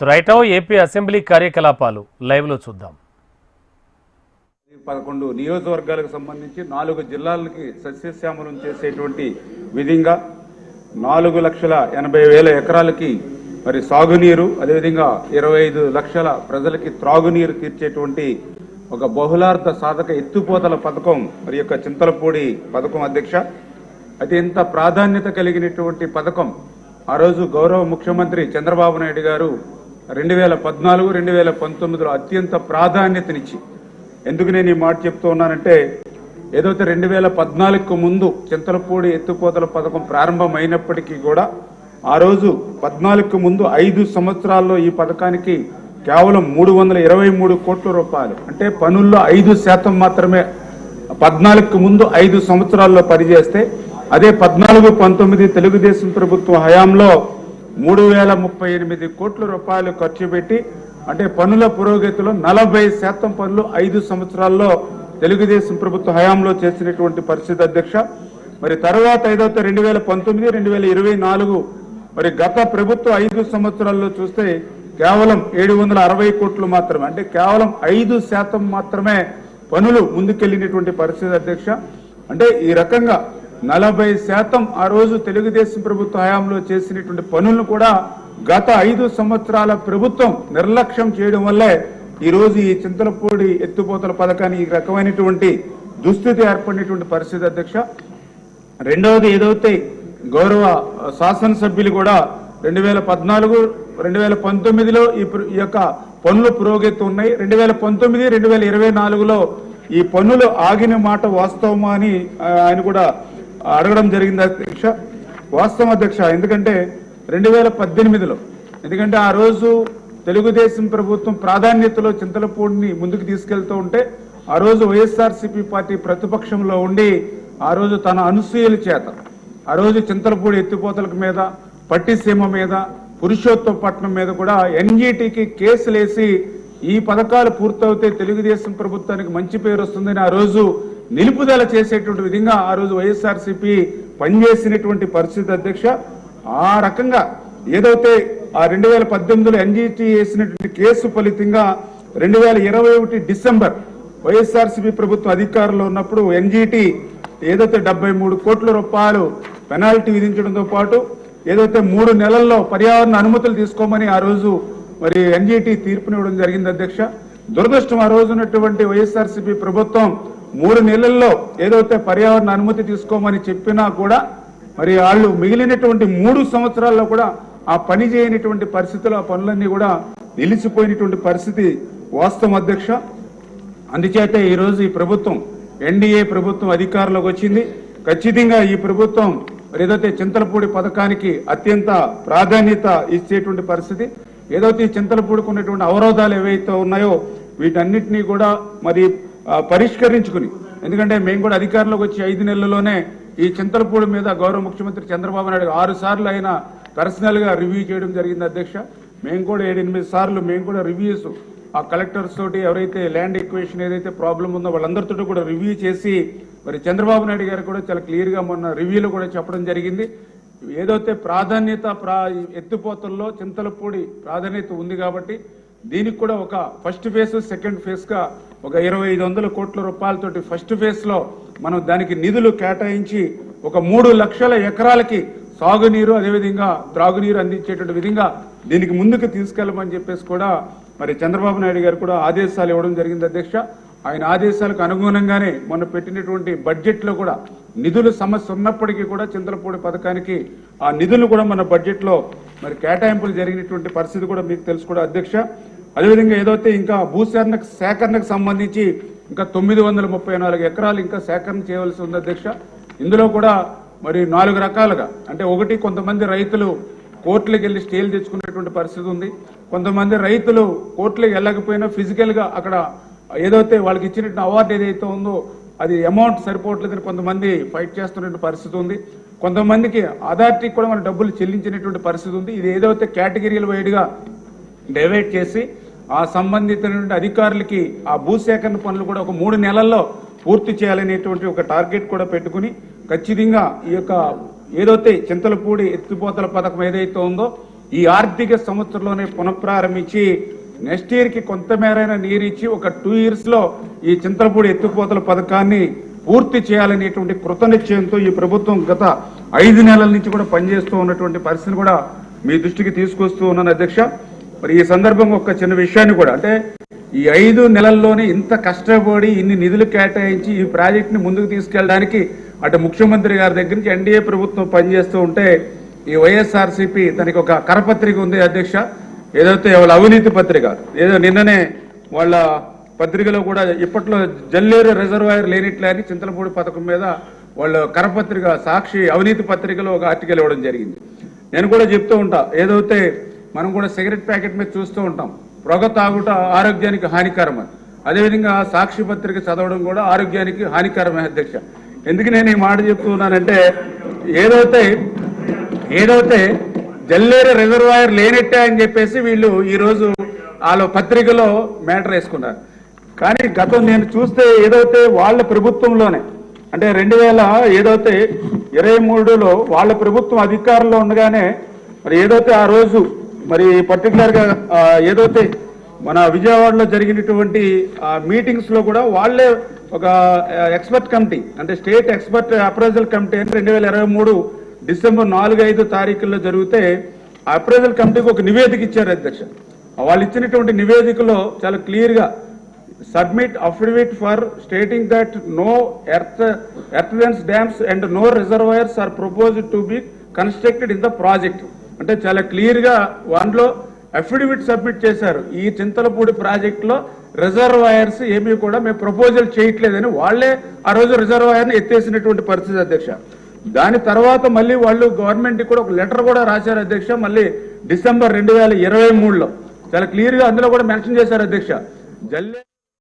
So right AP assembly కార్యకలాపాలు లైవ్లో చూద్దాం. పదకొండు నియోజకవర్గాలకు సంబంధించి నాలుగు జిల్లాలకి సస్యశ్యామలం చేసేటువంటి విధంగా నాలుగు లక్షల ఎనభై వేల ఎకరాలకి మరి సాగునీరు అదేవిధంగా ఇరవై ఐదు లక్షల ప్రజలకి త్రాగునీరు తీర్చేటువంటి ఒక బహుళార్థ సాధక ఎత్తుపోతల పథకం మరి యొక్క చింతలపూడి పథకం అధ్యక్ష. అత్యంత ప్రాధాన్యత కలిగినటువంటి పథకం? ఆ రోజు గౌరవ ముఖ్యమంత్రి చంద్రబాబు నాయుడు గారు రెండు వేల పద్నాలుగు రెండు వేల పంతొమ్మిదిలో అత్యంత ప్రాధాన్యతనిచ్చి. ఎందుకు నేను ఈ మాట చెప్తూ ఉన్నానంటే ఏదైతే రెండు వేల పద్నాలుగుకు ముందు చింతలపూడి ఎత్తుపోతల పథకం ప్రారంభమైనప్పటికీ కూడా ఆ రోజు పద్నాలుగుకు ముందు ఐదు సంవత్సరాల్లో ఈ పథకానికి కేవలం మూడు వందల ఇరవై మూడు కోట్ల రూపాయలు. అంటే పనుల్లో ఐదు శాతం మాత్రమే. పద్నాలుగుకు ముందు ఐదు సంవత్సరాల్లో పనిచేస్తే అదే పద్నాలుగు పంతొమ్మిది తెలుగుదేశం ప్రభుత్వం హయాంలో మూడు వేల ముప్పై ఎనిమిది కోట్ల రూపాయలు ఖర్చు పెట్టి అంటే పనుల పురోగతిలో నలభై శాతం పనులు ఐదు సంవత్సరాల్లో తెలుగుదేశం ప్రభుత్వ హయాంలో చేసినటువంటి పరిస్థితి అధ్యక్ష. మరి తర్వాత ఏదైతే రెండు వేల పంతొమ్మిది రెండు వేల ఇరవై నాలుగు మరి గత ప్రభుత్వ ఐదు సంవత్సరాల్లో చూస్తే కేవలం ఏడు వందల అరవై కోట్లు మాత్రమే అంటే కేవలం ఐదు శాతం మాత్రమే పనులు ముందుకెళ్ళినటువంటి పరిస్థితి అధ్యక్ష. అంటే ఈ రకంగా నలభై శాతం ఆ రోజు తెలుగుదేశం ప్రభుత్వ హయాంలో చేసినటువంటి పనులను కూడా గత ఐదు సంవత్సరాల ప్రభుత్వం నిర్లక్ష్యం చేయడం వల్లే ఈ రోజు ఈ చింతలపూడి ఎత్తుపోతల పథకాన్ని ఈ రకమైనటువంటి దుస్థితి ఏర్పడినటువంటి పరిస్థితి అధ్యక్ష. రెండవది ఏదైతే గౌరవ శాసనసభ్యులు కూడా రెండు వేల పద్నాలుగు రెండు వేల పంతొమ్మిదిలో ఈ యొక్క పనులు పురోగతి ఉన్నాయి రెండు వేల పంతొమ్మిది రెండు వేల ఇరవై నాలుగులో ఈ పన్నులు ఆగిన మాట వాస్తవమా అని ఆయన కూడా అడగడం జరిగింది అధ్యక్ష వాస్తవం అధ్యక్ష. ఎందుకంటే రెండు వేల పద్దెనిమిదిలో ఎందుకంటే ఆ రోజు తెలుగుదేశం ప్రభుత్వం ప్రాధాన్యతలో చింతలపూడిని ముందుకు తీసుకెళ్తూ ఉంటే ఆ రోజు వైఎస్ఆర్సీపీ పార్టీ ప్రతిపక్షంలో ఉండి ఆ రోజు తన అనుసూయల చేత ఆ రోజు చింతలపూడి ఎత్తిపోతలకు మీద పట్టిసీమ మీద పురుషోత్తపట్నం మీద కూడా ఎన్జీటీకి కేసులేసి ఈ పథకాలు పూర్తవుతే తెలుగుదేశం ప్రభుత్వానికి మంచి పేరు వస్తుందని ఆ రోజు నిలుపుదల చేసేటువంటి విధంగా ఆ రోజు వైఎస్ఆర్సీపీ పనిచేసినటువంటి పరిస్థితి అధ్యక్ష ఆ రకంగా ఏదైతే ఆ రెండు వేల పద్దెనిమిదిలో ఎన్జీటీ వేసినటువంటి కేసు ఫలితంగా రెండు వేల ఇరవై ఒకటి డిసెంబర్ వైఎస్ఆర్సీపీ ప్రభుత్వం అధికారంలో ఉన్నప్పుడు ఎన్జీటీ ఏదైతే డెబ్బై మూడు కోట్ల రూపాయలు పెనాల్టీ విధించడంతో పాటు ఏదైతే మూడు నెలల్లో పర్యావరణ అనుమతులు తీసుకోమని ఆ రోజు మరి ఎన్జీటీ తీర్పునివ్వడం జరిగింది అధ్యక్ష. దురదృష్టం ఆ రోజు ఉన్నటువంటి వైఎస్ఆర్సీపీ ప్రభుత్వం మూడు నెలల్లో ఏదైతే పర్యావరణ అనుమతి తీసుకోమని చెప్పినా కూడా మరి వాళ్ళు మిగిలినటువంటి మూడు సంవత్సరాల్లో కూడా ఆ పని చేయనటువంటి పరిస్థితులు ఆ పనులన్నీ కూడా నిలిచిపోయినటువంటి పరిస్థితి వాస్తవం అధ్యక్ష. అందుచేత ఈరోజు ఈ ప్రభుత్వం ఎన్డీఏ ప్రభుత్వం అధికారంలోకి వచ్చింది. ఖచ్చితంగా ఈ ప్రభుత్వం మరి ఏదైతే చింతలపూడి పథకానికి అత్యంత ప్రాధాన్యత ఇచ్చేటువంటి పరిస్థితి ఏదైతే ఈ చింతలపూడికి ఉన్నటువంటి అవరోధాలు ఏవైతే ఉన్నాయో వీటన్నిటినీ కూడా మరి పరిష్కరించుకుని. ఎందుకంటే మేము కూడా అధికారంలోకి వచ్చి ఐదు నెలల్లోనే ఈ చింతలపూడి మీద గౌరవ ముఖ్యమంత్రి చంద్రబాబు నాయుడు ఆరు సార్లు ఆయన పర్సనల్గా రివ్యూ చేయడం జరిగింది అధ్యక్ష. మేము కూడా ఏడెనిమిది సార్లు మేము కూడా రివ్యూస్ ఆ కలెక్టర్స్ తోటి ఎవరైతే ల్యాండ్ ఎక్వేషన్ ఏదైతే ప్రాబ్లం ఉందో వాళ్ళందరితో కూడా రివ్యూ చేసి మరి చంద్రబాబు నాయుడు గారు కూడా చాలా క్లియర్గా మొన్న రివ్యూలో కూడా చెప్పడం జరిగింది. ఏదైతే ప్రాధాన్యత ప్రా ఎత్తిపోతల్లో చింతలపూడి ప్రాధాన్యత ఉంది కాబట్టి దీనికి కూడా ఒక ఫస్ట్ ఫేజ్ సెకండ్ ఫేజ్గా ఒక ఇరవై ఐదు వందల కోట్ల రూపాయలతోటి ఫస్ట్ ఫేజ్లో మనం దానికి నిధులు కేటాయించి ఒక మూడు లక్షల ఎకరాలకి సాగునీరు అదేవిధంగా త్రాగునీరు అందించేటువంటి విధంగా దీనికి ముందుకు తీసుకెళ్ళమని చెప్పేసి కూడా మరి చంద్రబాబు నాయుడు గారు కూడా ఆదేశాలు ఇవ్వడం జరిగింది అధ్యక్ష. ఆయన ఆదేశాలకు అనుగుణంగానే మొన్న పెట్టినటువంటి బడ్జెట్లో కూడా నిధులు సమస్య ఉన్నప్పటికీ కూడా చింతలపూడి పథకానికి ఆ నిధులు కూడా మన బడ్జెట్లో మరి కేటాయింపులు జరిగినటువంటి పరిస్థితి కూడా మీకు తెలుసు కూడా అధ్యక్ష. అదేవిధంగా ఏదైతే ఇంకా భూసేకరణ సేకరణకు సంబంధించి ఇంకా తొమ్మిది వందల ముప్పై నాలుగు ఎకరాలు ఇంకా సేకరణ చేయవలసి ఉంది అధ్యక్ష. ఇందులో కూడా మరి నాలుగు రకాలుగా అంటే ఒకటి కొంతమంది రైతులు కోర్టులకు వెళ్ళి స్టేలు తెచ్చుకునేటువంటి పరిస్థితి ఉంది. కొంతమంది రైతులు కోర్టులకు వెళ్ళకపోయినా ఫిజికల్గా అక్కడ ఏదైతే వాళ్ళకి ఇచ్చినటువంటి అవార్డు ఏదైతే ఉందో అది అమౌంట్ సరిపోవట్లేదని కొంతమంది ఫైట్ చేస్తున్నటువంటి పరిస్థితి ఉంది. కొంతమందికి అథారిటీకి కూడా మన డబ్బులు చెల్లించినటువంటి పరిస్థితి ఉంది. ఇది ఏదైతే కేటగిరీల వైడ్గా డైవర్ట్ చేసి ఆ సంబంధిత అధికారులకి ఆ భూసేకరణ పనులు కూడా ఒక మూడు నెలల్లో పూర్తి చేయాలనేటువంటి ఒక టార్గెట్ కూడా పెట్టుకుని ఖచ్చితంగా ఈ యొక్క ఏదైతే చింతలపూడి ఎత్తిపోతల పథకం ఏదైతే ఉందో ఈ ఆర్థిక సంవత్సరంలోనే పునఃప్రారంభించి నెక్స్ట్ ఇయర్కి కొంతమేరైన నీరు ఇచ్చి ఒక టూ ఇయర్స్లో ఈ చింతలపూడి ఎత్తిపోతల పథకాన్ని పూర్తి చేయాలనేటువంటి కృతనిశ్చయంతో ఈ ప్రభుత్వం గత ఐదు నెలల నుంచి కూడా పనిచేస్తూ ఉన్నటువంటి పరిస్థితిని కూడా మీ దృష్టికి తీసుకొస్తూ ఉన్నాను అధ్యక్ష. మరి ఈ సందర్భంగా ఒక చిన్న విషయాన్ని కూడా అంటే ఈ ఐదు నెలల్లోనే ఇంత కష్టపడి ఇన్ని నిధులు కేటాయించి ఈ ప్రాజెక్టుని ముందుకు తీసుకెళ్ళడానికి అటు ముఖ్యమంత్రి గారి దగ్గర నుంచి ఎన్డీఏ ప్రభుత్వం పనిచేస్తూ ఉంటే ఈ వైఎస్ఆర్సీపీ దానికి ఒక కరపత్రిక ఉంది అధ్యక్ష. ఏదైతే వాళ్ళ అవినీతి పత్రిక ఏదో నిన్ననే వాళ్ళ పత్రికలో కూడా ఇప్పట్లో జల్లేరు రిజర్వాయర్ లేనిట్లే అని చింతలపూడి పథకం మీద వాళ్ళు కరపత్రిక సాక్షి అవినీతి పత్రికలో ఒక ఆర్టికల్ ఇవ్వడం జరిగింది. నేను కూడా చెప్తూ ఉంటా ఏదైతే మనం కూడా సిగరెట్ ప్యాకెట్ మీద చూస్తూ ఉంటాం పొగ తాగుట ఆరోగ్యానికి హానికరం అని అదేవిధంగా సాక్షి పత్రిక చదవడం కూడా ఆరోగ్యానికి హానికరమే అధ్యక్ష. ఎందుకు నేను ఈ మాట చెప్తున్నానంటే ఏదైతే ఏదైతే జల్లేరు రిజర్వాయర్ లేనట్టే అని చెప్పేసి వీళ్ళు ఈరోజు వాళ్ళ పత్రికలో మ్యాటర్ వేసుకున్నారు. కానీ గతం నేను చూస్తే ఏదైతే వాళ్ళ ప్రభుత్వంలోనే అంటే రెండు వేల ఏదైతే ఇరవై మూడులో వాళ్ళ ప్రభుత్వం అధికారంలో ఉండగానే మరి ఏదైతే ఆ రోజు మరి పర్టికులర్గా ఏదైతే మన విజయవాడలో జరిగినటువంటి మీటింగ్స్లో కూడా వాళ్ళే ఒక ఎక్స్పర్ట్ కమిటీ అంటే స్టేట్ ఎక్స్పర్ట్ అప్రైజల్ కమిటీ అని రెండు వేల ఇరవై మూడు డిసెంబర్ నాలుగు ఐదు తారీఖుల్లో జరిగితే ఆ అప్రైజల్ కమిటీకి ఒక నివేదిక ఇచ్చారు అధ్యక్ష. వాళ్ళు ఇచ్చినటువంటి నివేదికలో చాలా క్లియర్గా submit affidavit for stating that no earth, earthworks dams and no reservoirs are proposed to be constructed in the project. అంటే చాలా క్లియర్గా వన్లో అఫిడవిట్ సబ్మిట్ చేశారు. ఈ చింతలపూడి ప్రాజెక్ట్లో రిజర్వాయర్స్ ఏమీ కూడా మేము ప్రపోజల్ చేయట్లేదని వాళ్ళే ఆ రోజు రిజర్వాయర్ని ఎత్తేసినటువంటి పరిస్థితి అధ్యక్ష. దాని తర్వాత మళ్ళీ వాళ్ళు గవర్నమెంట్ కూడా ఒక లెటర్ కూడా రాశారు అధ్యక్ష మళ్ళీ డిసెంబర్ రెండు వేల ఇరవై మూడులో. చాలా క్లియర్గా అందులో కూడా మెన్షన్ చేశారు అధ్యక్ష. జల్లే